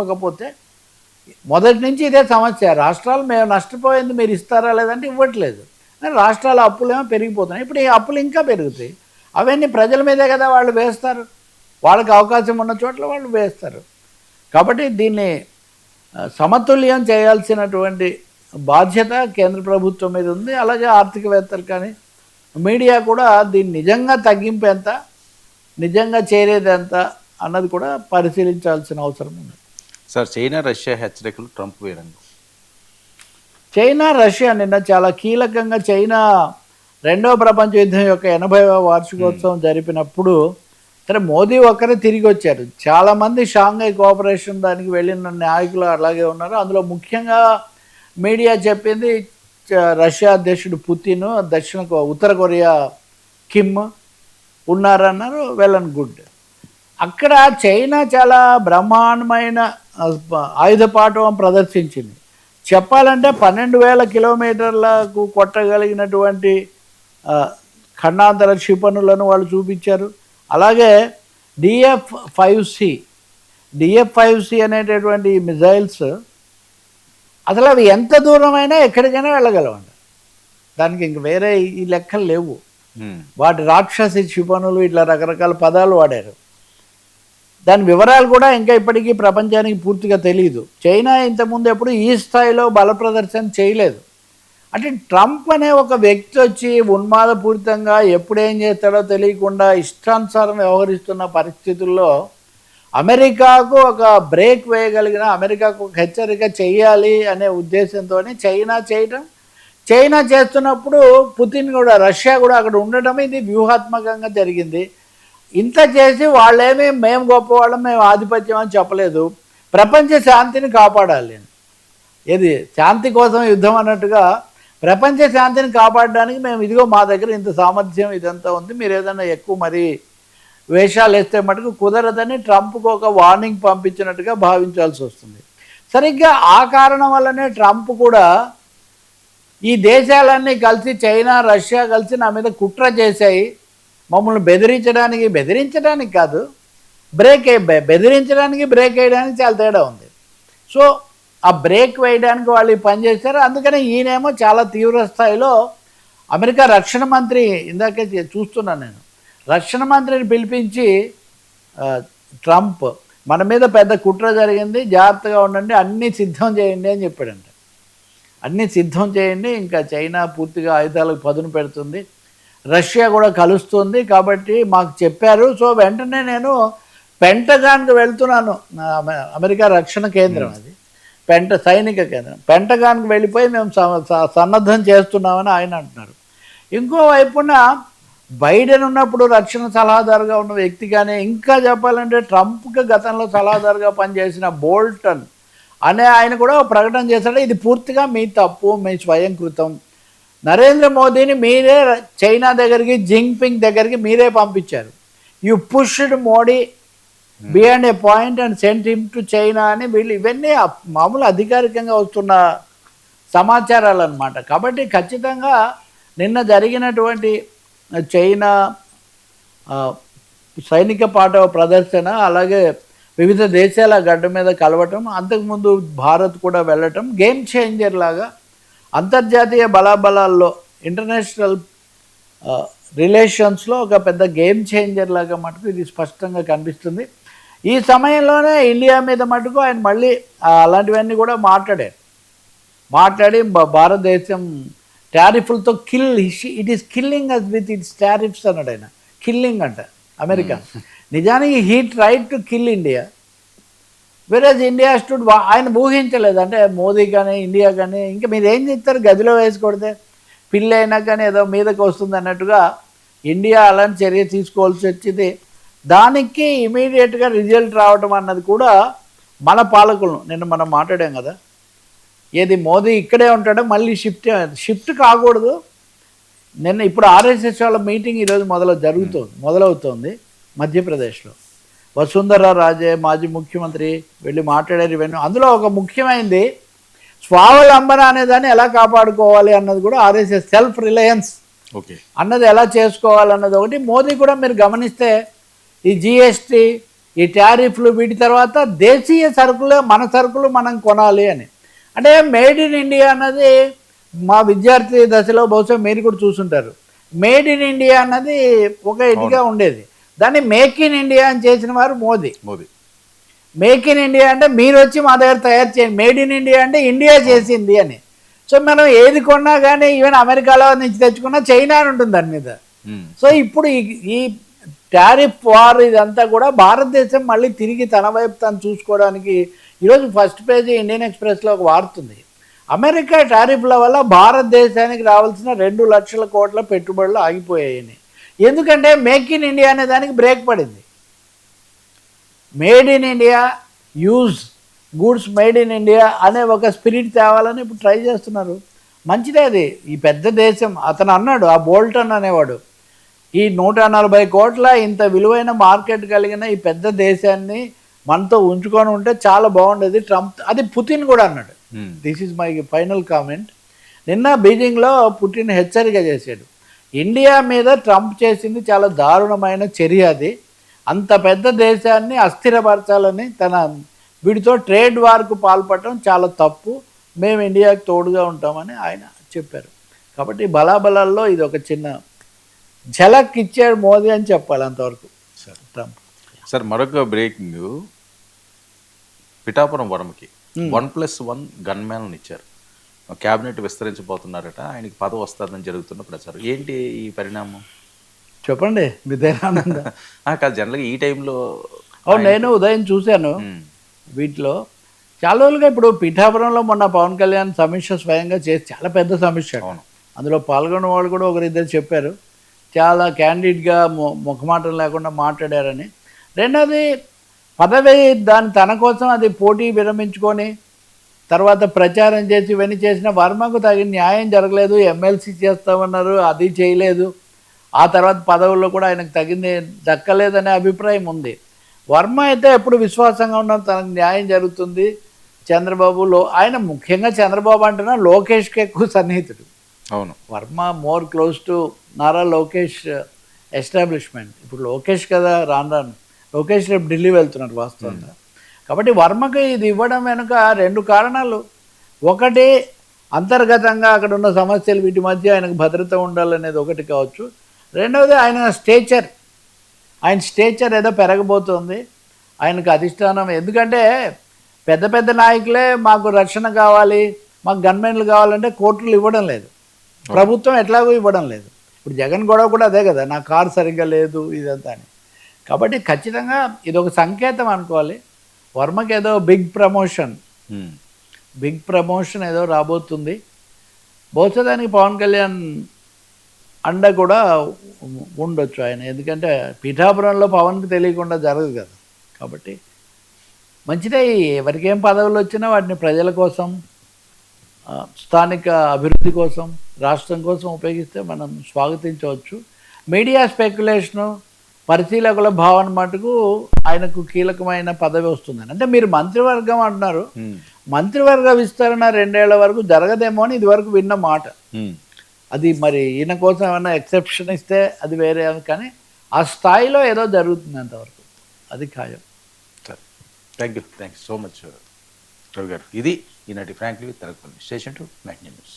ఇవ్వకపోతే మొదటి నుంచి ఇదే సమస్య. రాష్ట్రాలు మేము నష్టపోయింది మీరు ఇస్తారా లేదంటే ఇవ్వట్లేదు. కానీ రాష్ట్రాల అప్పులేమో పెరిగిపోతున్నాయి. ఇప్పుడు ఈ అప్పులు ఇంకా పెరుగుతాయి. అవన్నీ ప్రజల మీదే కదా వాళ్ళు వేస్తారు. వాళ్ళకి అవకాశం ఉన్న చోట్ల వాళ్ళు వేస్తారు. కాబట్టి దీన్ని సమతుల్యం చేయాల్సినటువంటి బాధ్యత కేంద్ర ప్రభుత్వం మీద ఉంది. అలాగే ఆర్థికవేత్తలు కానీ మీడియా కూడా దీన్ని నిజంగా తగ్గింపు ఎంత నిజంగా చేరేది ఎంత అన్నది కూడా పరిశీలించాల్సిన అవసరం ఉంది. సార్ చైనా రష్యా హెచ్చరికలు ట్రంప్ వేయడంలో చైనా రష్యా నిన్న చాలా కీలకంగా చైనా రెండవ ప్రపంచ యుద్ధం యొక్క ఎనభైవ వార్షికోత్సవం జరిపినప్పుడు సరే మోదీ ఒక్కరే తిరిగి వచ్చారు. చాలామంది షాంఘై కోఆపరేషన్ దానికి వెళ్ళిన నాయకులు అలాగే ఉన్నారు. అందులో ముఖ్యంగా మీడియా చెప్పింది రష్యా అధ్యక్షుడు పుతిన్ దక్షిణ ఉత్తర కొరియా కిమ్ ఉన్నారన్నారు వెల్ అండ్ గుడ్. అక్కడ చైనా చాలా బ్రహ్మాండమైన ఆ, ప- ఆయుధ పాఠవం ప్రదర్శించింది. చెప్పాలంటే పన్నెండు వేల కిలోమీటర్లకు కొట్టగలిగినటువంటి ఖండాంతర క్షిపణులను వాళ్ళు చూపించారు. అలాగే D F five C D F five C అనేటటువంటి మిజైల్స్ అసలు అవి ఎంత దూరమైనా ఎక్కడికైనా వెళ్ళగలవండి దానికి ఇంక వేరే ఈ లెక్కలు లేవు. వాటి రాక్షసి క్షిపణులు ఇట్లా రకరకాల పదాలు వాడారు. దాని వివరాలు కూడా ఇంకా ఇప్పటికీ ప్రపంచానికి పూర్తిగా తెలియదు చైనా ఇంతకుముందు ఎప్పుడు ఈ స్థాయిలో బల ప్రదర్శన చేయలేదు. అంటే ట్రంప్ అనే ఒక వ్యక్తి వచ్చి ఉన్మాదపూరితంగా ఎప్పుడేం చేస్తాడో తెలియకుండా ఇష్టానుసారం వ్యవహరిస్తున్న పరిస్థితుల్లో అమెరికాకు ఒక బ్రేక్ వేయగలిగిన అమెరికాకు ఒక హెచ్చరిక చేయాలి అనే ఉద్దేశంతో చైనా చేయటం. చైనా చేస్తున్నప్పుడు పుతిన్ కూడా రష్యా కూడా అక్కడ ఉండటం ఇది వ్యూహాత్మకంగా జరిగింది. ఇంత చేసి వాళ్ళేమీ మేము గొప్పవాళ్ళం మేము ఆధిపత్యం అని చెప్పలేదు. ప్రపంచ శాంతిని కాపాడాలి అని. ఏది? శాంతి కోసం యుద్ధం అన్నట్టుగా ప్రపంచ శాంతిని కాపాడడానికి మేము ఇదిగో మా దగ్గర ఇంత సామర్థ్యం ఇదంతా ఉంది. మీరు ఏదైనా ఎక్కువ మరి వేషాలు వేస్తే మటుకు కుదరదని ట్రంప్కు ఒక వార్నింగ్ పంపించినట్టుగా భావించాల్సి వస్తుంది. సరిగ్గా ఆ కారణం వల్లనే ట్రంప్ కూడా ఈ దేశాలన్నీ కలిసి చైనా రష్యా కలిసి నా మీద కుట్ర చేశాయి. మమ్మల్ని బెదిరించడానికి బెదిరించడానికి కాదు బ్రేక్ బెదిరించడానికి బ్రేక్ వేయడానికి చాలా తేడా ఉంది. సో ఆ బ్రేక్ వేయడానికి వాళ్ళు పని చేశారు. అందుకని ఈయనేమో చాలా తీవ్ర స్థాయిలో అమెరికా రక్షణ మంత్రి ఇందాకే చూస్తున్నాను నేను. రక్షణ మంత్రిని పిలిపించి ట్రంప్ మన మీద పెద్ద కుట్ర జరిగింది. జాగ్రత్తగా ఉండండి అన్నీ సిద్ధం చేయండి అని చెప్పాడంట. అన్నీ సిద్ధం చేయండి ఇంకా చైనా పూర్తిగా ఆయుధాలకు పదును పెడుతుంది. రష్యా కూడా కలుస్తుంది కాబట్టి మాకు చెప్పారు. సో వెంటనే నేను పెంటగాన్కి వెళ్తున్నాను. అమెరికా రక్షణ కేంద్రం అది. పెంట సైనిక కేంద్రం. పెంటగాన్కి వెళ్ళిపోయి మేము సన్నద్ధం చేస్తున్నామని ఆయన అంటున్నారు. ఇంకో వైపున బైడెన్ ఉన్నప్పుడు రక్షణ సలహాదారుగా ఉన్న వ్యక్తిగానే ఇంకా చెప్పాలంటే ట్రంప్కి గతంలో సలహాదారుగా పనిచేసిన బోల్టన్ అనే ఆయన కూడా ప్రకటన చేశాడు. ఇది పూర్తిగా మీ తప్పు మీ స్వయంకృతం. నరేంద్ర మోదీని మీరే చైనా దగ్గరికి జింగ్పింగ్ దగ్గరికి మీరే పంపించారు. You pushed Modi beyond a point and sent him to China అని వీళ్ళు ఇవన్నీ మామూలు అధికారికంగా వస్తున్న సమాచారాలు అన్నమాట కాబట్టి ఖచ్చితంగా నిన్న జరిగినటువంటి చైనా సైనిక పాట ప్రదర్శన అలాగే వివిధ దేశాల గడ్డ మీద కలవటం అంతకుముందు భారత్ కూడా వెళ్ళటం గేమ్ చేంజర్ లాగా అంతర్జాతీయ బలాబలాల్లో ఇంటర్నేషనల్ రిలేషన్స్లో ఒక పెద్ద గేమ్ చేంజర్ లాగా మటుకు ఇది స్పష్టంగా కనిపిస్తుంది. ఈ సమయంలోనే ఇండియా మీద మటుకు ఆయన మళ్ళీ అలాంటివన్నీ కూడా మాట్లాడారు. మాట్లాడి భారతదేశం టారిఫ్లతో kill it is killing us with its tariffs అన్నాడు ఆయన. కిల్లింగ్ అంట అమెరికా. నిజానికి he tried to kill India whereas India stood ఆయన ఊహించలేదు. అంటే మోదీ కానీ ఇండియా కానీ ఇంకా మీరు ఏం చెప్తారు గదిలో వేసి కొడితే పిల్లి అయినా కానీ ఏదో మీదకి వస్తుంది అన్నట్టుగా ఇండియా అలాంటి చర్య తీసుకోవాల్సి వచ్చింది. దానికి ఇమీడియట్గా రిజల్ట్ రావటం అన్నది కూడా మన పాలకులను నిన్న మనం మాట్లాడాం కదా. ఏది మోదీ ఇక్కడే ఉంటాడో మళ్ళీ షిఫ్ట్ షిఫ్ట్ కాకూడదు. నిన్న ఇప్పుడు ఆర్ఎస్ఎస్ వాళ్ళ మీటింగ్ ఈరోజు మొదలు జరుగుతుంది మొదలవుతోంది మధ్యప్రదేశ్లో. వసుంధర రాజే మాజీ ముఖ్యమంత్రి వెళ్ళి మాట్లాడారు ఇవన్నీ. అందులో ఒక ముఖ్యమైనది స్వావలంబన అనేదాన్ని ఎలా కాపాడుకోవాలి అన్నది కూడా ఆర్ఎస్ఎస్ సెల్ఫ్ రిలయన్స్ ఓకే. అన్నది ఎలా చేసుకోవాలన్నది ఒకటి. మోదీ కూడా మీరు గమనిస్తే ఈ జిఎస్టీ ఈ టారిఫ్లు వీటి తర్వాత దేశీయ సరుకులు మన సరుకులు మనం కొనాలి అని. అంటే మేడ్ ఇన్ ఇండియా అన్నది మా విద్యార్థి దశలో బహుశా మీరు కూడా చూసుంటారు. మేడ్ ఇన్ ఇండియా అన్నది ఒక ఇదిగా ఉండేది. దాన్ని మేక్ ఇన్ ఇండియా అని చేసిన వారు Modi. Modi. Make in India అంటే మీరు వచ్చి మా దగ్గర తయారు చేయండి. మేడ్ ఇన్ ఇండియా అంటే ఇండియా చేసింది అని. సో మనం ఏది కొన్నా కానీ ఈవెన్ అమెరికాలో నుంచి తెచ్చుకున్నా చైనా అని ఉంటుంది దాని మీద. సో ఇప్పుడు ఈ ఈ టారిఫ్ వార్ ఇదంతా కూడా భారతదేశం మళ్ళీ తిరిగి తన వైపు తను చూసుకోవడానికి ఈరోజు ఫస్ట్ పేజీ ఇండియన్ ఎక్స్ప్రెస్లో ఒక వార్తుంది అమెరికా టారిఫ్ల వల్ల భారతదేశానికి రావాల్సిన రెండు లక్షల కోట్ల పెట్టుబడులు ఆగిపోయాయని. ఎందుకంటే మేక్ ఇన్ ఇండియా అనే దానికి బ్రేక్ పడింది. Made in India use goods made in India అనే ఒక స్పిరిట్ తేవాలని ఇప్పుడు ట్రై చేస్తున్నారు. మంచిదే అది. ఈ పెద్ద దేశం అతను అన్నాడు ఆ బోల్టన్ అనేవాడు ఈ నూట నలభై కోట్ల ఇంత విలువైన మార్కెట్ కలిగిన ఈ పెద్ద దేశాన్ని మనతో ఉంచుకొని ఉంటే చాలా బాగుండేది ట్రంప్. అది పుతిన్ కూడా అన్నాడు. This is my final comment నిన్న బీజింగ్లో పుటిన్ హెచ్చరిక చేశాడు. ఇండియా మీద ట్రంప్ చేసింది చాలా దారుణమైన చర్య అది. అంత పెద్ద దేశాన్ని అస్థిరపరచాలని తన వీటితో ట్రేడ్ వార్కు పాల్పడటం చాలా తప్పు. మేము ఇండియాకి తోడుగా ఉంటామని ఆయన చెప్పారు. కాబట్టి బలాబలాల్లో ఇది ఒక చిన్న ఝలక్ ఇచ్చాడు మోదీ అని చెప్పాలి అంతవరకు సరే. ట్రంప్. సార్ మరొక బ్రేకింగ్ పిఠాపురం వరమకి. One plus one gunman ఇచ్చారు. క్యాబినెట్ విస్తరించబోతున్నారట ఆయనకి పదవి వస్తుందని జరుగుతున్న ప్రచారం. ఏంటి ఈ పరిణామం? చెప్పండి మీ దయానంద కాదు జనరల్గా ఈ టైంలో అవును నేను ఉదయం చూశాను వీటిలో. చాలా రోజులుగా ఇప్పుడు పిఠాపురంలో మొన్న పవన్ కళ్యాణ్ సమీక్ష స్వయంగా చేసి చాలా పెద్ద సమీక్ష అవును. అందులో పాల్గొన్న వాళ్ళు కూడా ఒకరిద్దరు చెప్పారు. చాలా క్యాండిడ్గా మొ ముఖమాటం లేకుండా మాట్లాడారని. రెండోది పదవి దాని తన కోసం అది పోటీ విరమించుకొని తర్వాత ప్రచారం చేసి ఇవన్నీ చేసిన వర్మకు తగిన న్యాయం జరగలేదు ఎమ్మెల్సీ చేస్తామన్నారు అది చేయలేదు. ఆ తర్వాత పదవుల్లో కూడా ఆయనకు తగింది దక్కలేదనే అభిప్రాయం ఉంది. వర్మ అయితే ఎప్పుడు విశ్వాసంగా ఉన్నాం తనకు న్యాయం జరుగుతుంది. చంద్రబాబులో ఆయన ముఖ్యంగా చంద్రబాబు అంటున్నా లోకేష్కి ఎక్కువ సన్నిహితుడు. అవును. Varma more close to Nara Lokesh establishment. ఇప్పుడు లోకేష్ కదా రాను రాను. లోకేష్ రేపు ఢిల్లీ వెళ్తున్నారు వాస్తవంగా. కాబట్టి వర్మకి ఇది ఇవ్వడం వెనుక రెండు కారణాలు. ఒకటి అంతర్గతంగా అక్కడ ఉన్న సమస్యలు వీటి మధ్య ఆయనకు భద్రత ఉండాలనేది ఒకటి కావచ్చు. రెండవది ఆయన స్టేచర్. ఆయన స్టేచర్ ఏదో పెరగబోతోంది. ఆయనకు అధిష్టానం. ఎందుకంటే పెద్ద పెద్ద నాయకులే మాకు రక్షణ కావాలి మాకు గన్మెన్లు కావాలంటే కోర్టులు ఇవ్వడం లేదు. ప్రభుత్వం ఎట్లాగో ఇవ్వడం లేదు. ఇప్పుడు జగన్ గొడవ కూడా అదే కదా నా కారు సరిగ్గా లేదు ఇదంతా అని. కాబట్టి ఖచ్చితంగా ఇది ఒక సంకేతం అనుకోవాలి. వర్మకి ఏదో బిగ్ ప్రమోషన్ బిగ్ ప్రమోషన్ ఏదో రాబోతుంది. బహుశా దానికి పవన్ కళ్యాణ్ అండ కూడా ఉండొచ్చు ఆయన. ఎందుకంటే పిఠాపురంలో పవన్కి తెలియకుండా జరగదు కదా. కాబట్టి మంచిదే ఎవరికి ఏం పదవులు వచ్చినా వాటిని ప్రజల కోసం స్థానిక అభివృద్ధి కోసం రాష్ట్రం కోసం ఉపయోగిస్తే మనం స్వాగతించవచ్చు. మీడియా స్పెక్యులేషను పరిశీలకుల భావన మటుకు ఆయనకు కీలకమైన పదవి వస్తుందని. అంటే మీరు మంత్రివర్గం అంటున్నారు. మంత్రివర్గ విస్తరణ రెండేళ్ళ వరకు జరగదేమో అని ఇదివరకు విన్న మాట. అది మరి ఈయన కోసం ఏమైనా ఎక్సెప్షన్ ఇస్తే అది వేరే కానీ ఆ స్థాయిలో ఏదో జరుగుతుంది అంతవరకు. అది ఖాయం. సరే. Thank you thank you so much గారు. ఇది ఈనాటి ఫ్రాంక్లీ విత్ తరగతి స్టేషన్ టు నైట్ న్యూస్